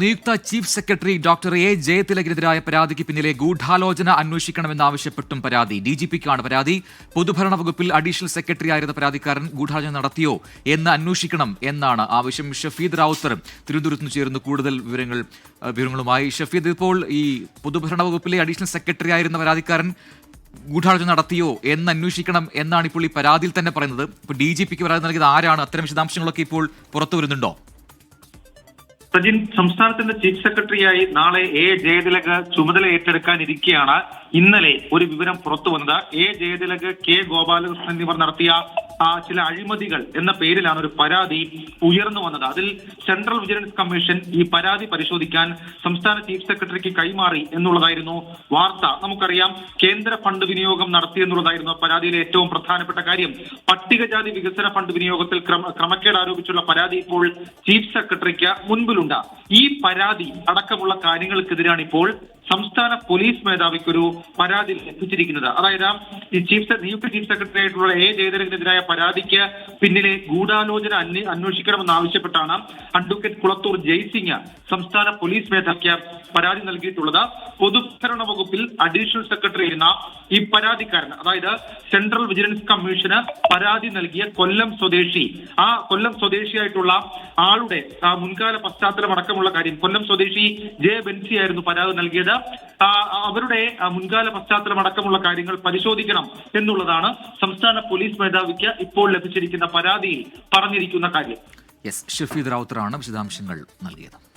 നിയുക്ത chief secretary doctor A ജയതിലകിനെതിരായ പരാതിക്ക് പിന്നിലെ ഗൂഢാലോചന അന്വേഷിക്കണമെന്നാവശ്യപ്പെട്ടും പരാതി. ഡി ജി പിക്കാണ് പരാതി. പൊതുഭരണ വകുപ്പിൽ അഡീഷണൽ സെക്രട്ടറി ആയിരുന്ന പരാതിക്കാരൻ ഗൂഢാലോചന നടത്തിയോ എന്ന് അന്വേഷിക്കണം എന്നാണ് ആവശ്യം. ഷഫീദ് റാവുത്തർ തിരുവനന്തപുരത്ത് നിന്ന് ചേർന്ന് കൂടുതൽ വിവരങ്ങൾ വിവരങ്ങളുമായി. ഷഫീദ് ഇപ്പോൾ ഈ പൊതുഭരണ വകുപ്പിലെ അഡീഷണൽ സെക്രട്ടറി ആയിരുന്ന പരാതിക്കാരൻ ഗൂഢാലോചന നടത്തിയോ എന്ന് അന്വേഷിക്കണം എന്നാണ് ഇപ്പോൾ ഈ പരാതിയിൽ തന്നെ പറയുന്നത്. ഇപ്പോൾ ഡി ജി പിക്ക് പരാതി നൽകിയത് ആരാണ്? അത്തരം വിശദാംശങ്ങളൊക്കെ ഇപ്പോൾ പുറത്തു വരുന്നുണ്ടോ? സജിൻ സംസ്ഥാനത്തിന്റെ ചീഫ് സെക്രട്ടറിയായി നാളെ എ. ജയതിലക ചുമതല ഏറ്റെടുക്കാനിരിക്കെയാണ് ഇന്നലെ ഒരു വിവരം പുറത്തു വന്നത് എ ജയതിലക് കെ ഗോപാലകൃഷ്ണൻ എന്നിവർ നടത്തിയ ചില അഴിമതികൾ എന്ന പേരിലാണ് ഒരു പരാതി ഉയർന്നു വന്നത്. അതിൽ സെൻട്രൽ വിജിലൻസ് കമ്മീഷൻ ഈ പരാതി പരിശോധിക്കാൻ സംസ്ഥാന ചീഫ് സെക്രട്ടറിക്ക് കൈമാറി എന്നുള്ളതായിരുന്നു വാർത്ത. നമുക്കറിയാം കേന്ദ്ര ഫണ്ട് വിനിയോഗം നടത്തി എന്നുള്ളതായിരുന്നു പരാതിയിലെ ഏറ്റവും പ്രധാനപ്പെട്ട കാര്യം. പട്ടികജാതി വികസന ഫണ്ട് വിനിയോഗത്തിൽ ക്രമക്കേട് ആരോപിച്ചുള്ള പരാതി ഇപ്പോൾ ചീഫ് സെക്രട്ടറിക്ക് മുൻപിലുണ്ട്. ഈ പരാതി അടക്കമുള്ള കാര്യങ്ങൾക്കെതിരാണ് ഇപ്പോൾ സംസ്ഥാന പോലീസ് മേധാവിക്ക് ഒരു പരാതി ലഭിച്ചിരിക്കുന്നത്. അതായത് ഈ ചീഫ് നിയുക്ത ചീഫ് സെക്രട്ടറി ആയിട്ടുള്ള എ ജയതിലകനെതിരായ പരാതിക്ക് പിന്നിലെ ഗൂഢാലോചന അന്വേ- അന്വേഷിക്കണമെന്ന് ആവശ്യപ്പെട്ടാണ് അഡ്വക്കേറ്റ് കുളത്തൂർ ജയ്സിംഗ് സംസ്ഥാന പോലീസ് മേധാവിക്ക് പരാതി നൽകിയിട്ടുള്ളത്. പൊതുഭരണ വകുപ്പിൽ അഡീഷണൽ സെക്രട്ടറി എന്ന ഈ പരാതിക്കാരൻ അതായത് സെൻട്രൽ വിജിലൻസ് കമ്മീഷന് പരാതി നൽകിയ കൊല്ലം സ്വദേശി. ആ കൊല്ലം സ്വദേശിയായിട്ടുള്ള ആളുടെ മുൻകാല പശ്ചാത്തലം അടക്കമുള്ള കാര്യം. കൊല്ലം സ്വദേശി ജെ ബെൻസി ആയിരുന്നു പരാതി നൽകിയത്. അവരുടെ മുൻകാല പശ്ചാത്തലം അടക്കമുള്ള കാര്യങ്ങൾ പരിശോധിക്കണം എന്നുള്ളതാണ് സംസ്ഥാന പോലീസ് മേധാവിക്ക് ഇപ്പോൾ ലഭിച്ചിരിക്കുന്ന പരാതിയിൽ പറഞ്ഞിരിക്കുന്ന കാര്യം. യെസ് ഷഫീദ് റാവുത്തറാണ് വിശദാംശങ്ങൾ നൽകിയത്.